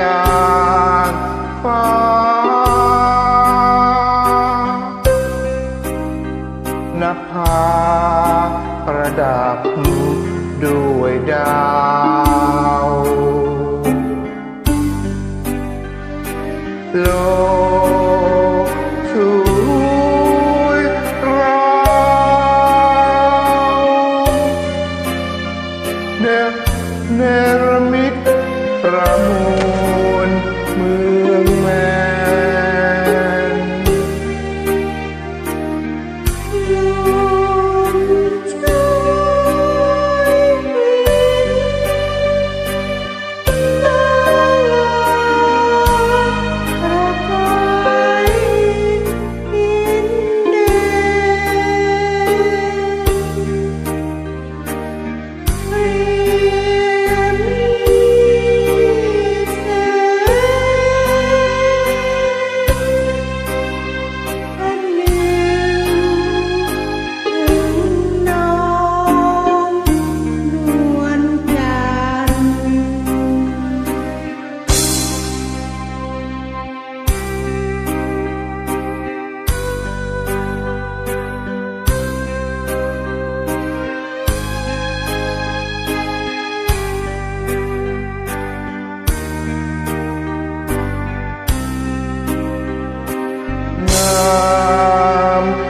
จากฟ้า นภาประดับด้วยดาวโลกสวยราวเนเนรมิต ปร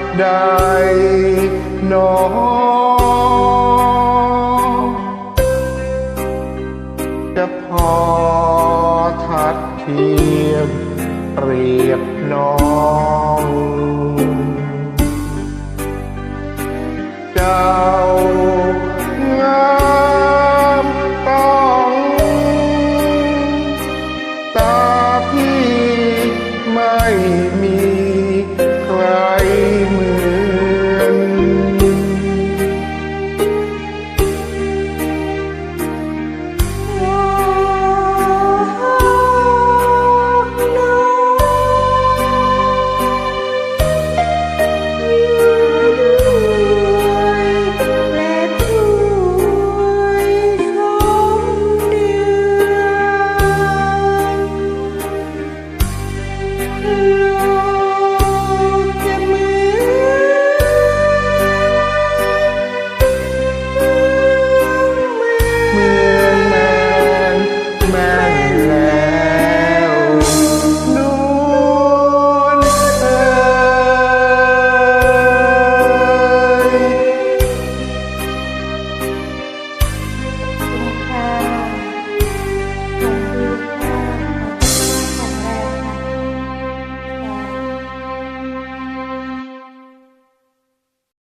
ามได้หนอจะพอทัดเทียมเปรียบน้องเจ้า